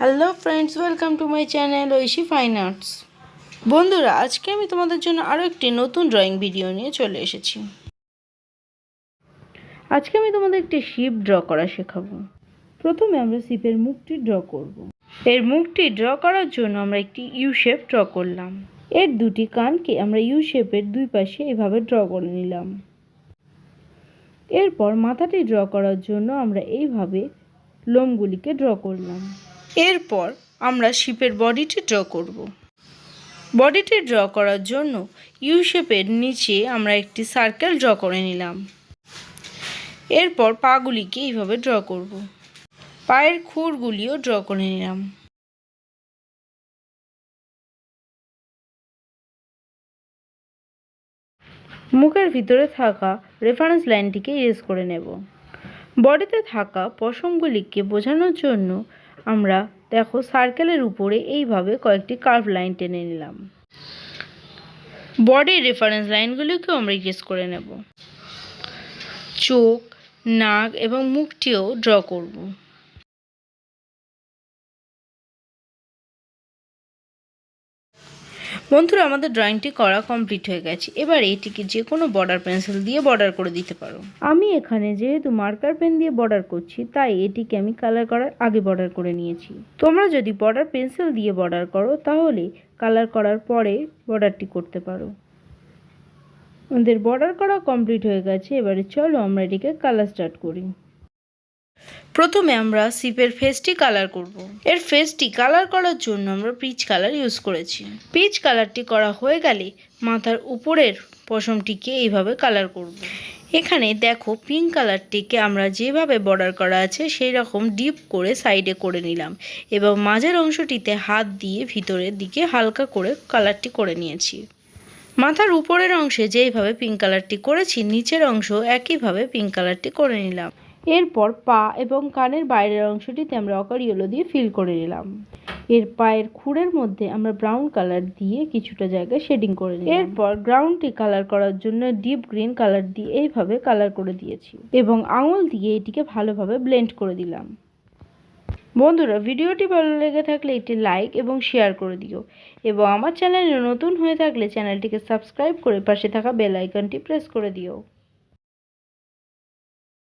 Hello friends welcome to my channel Oishi fine arts বন্ধুরা, আজকে আমি তোমাদের জন্য আরও একটি নতুন ড্রয়িং ভিডিও নিয়ে চলে এসেছি। আজকে আমি তোমাদের একটি শিপ ড্র করা শেখাবো। প্রথমে আমরা শিপের মুখটি ড্র করব। এর মুখটি ড্র করার জন্য আমরা একটি ইউ শেপ ড্র করলাম। এর দুটি কানকে আমরা ইউ শেপের দুই পাশে এভাবে ড্র করে নিলাম। এরপর মাথাটি ড্র করার জন্য আমরা এইভাবে লোমগুলিকে ড্র করলাম। এরপর আমরা শিপের বডিটি ড্র করব। বডিটি ড্র করার জন্য ইউ শেপের নিচে আমরা একটি সার্কেল ড্র করে নিলাম। এরপর পাগুলিকে এইভাবে ড্র করব। পায়ের খুরগুলিও ড্র করে নিলাম। মুখের ভিতরে থাকা রেফারেন্স লাইনটিকে ইরেজ করে নেব। বডিতে থাকা পশমগুলিকে বোঝানোর জন্য আমরা দেখো সার্কেলের উপরে এইভাবে কয়েকটি কার্ভ লাইন টেনে নিলাম। বডির রেফারেন্স লাইনগুলিকেও আমরা ইরেজ করে নেব। চোখ, নাক এবং মুখটিও ড্র করব। বন্ধুরা, আমাদের ড্রয়িংটি করা কমপ্লিট হয়ে গেছে। এবার এটিকে যে কোনো বর্ডার পেন্সিল দিয়ে বর্ডার করে দিতে পারো। আমি এখানে যেহেতু মার্কার পেন দিয়ে বর্ডার করছি, তাই এটিকে আমি কালার করার আগে বর্ডার করে নিয়েছি। তোমরা যদি বর্ডার পেন্সিল দিয়ে বর্ডার করো, তাহলে কালার করার পরে বর্ডারটি করতে পারো। আমাদের বর্ডার করা কমপ্লিট হয়ে গেছে। এবারে চলো আমরা এটিকে কালার স্টার্ট করি। প্রথমে আমরা সিপের ফেসটি কালার করব। এর ফেসটি কালার করার জন্য আমরা পিচ কালার ইউজ করেছি পিচ কালারটি করা হয়ে গেলে মাথার উপরের পশমটিকে এইভাবে কালার করব। এখানে দেখো পিঙ্ক কালারটিকে আমরা যেভাবে বর্ডার করা আছে সেই রকম ডিপ করে সাইডে করে নিলাম এবং মাঝের অংশটিতে হাত দিয়ে ভিতরের দিকে হালকা করে কালারটি করে নিয়েছি মাথার উপরের অংশে যেইভাবে পিঙ্ক কালারটি করেছি, নিচের অংশ একইভাবে পিঙ্ক কালারটি করে নিলাম এরপর পা এবং কানের বাইরের অংশটিতে আমরা অকার ইয়েলো দিয়ে ফিল করে নিলাম। এর পায়ের খুঁড়ের মধ্যে আমরা ব্রাউন কালার দিয়ে কিছুটা জায়গায় শেডিং করে নিলাম। এরপর গ্রাউন্ডটি কালার করার জন্য ডিপ গ্রিন কালার দিয়ে এইভাবে কালার করে দিয়েছি এবং আঙুল দিয়ে এটিকে ভালোভাবে ব্লেন্ড করে দিলাম। বন্ধুরা, ভিডিওটি ভালো লেগে থাকলে একটি লাইক এবং শেয়ার করে দিও এবং আমার চ্যানেলে নতুন হয়ে থাকলে চ্যানেলটিকে সাবস্ক্রাইব করে পাশে থাকা বেল আইকনটি প্রেস করে দিও।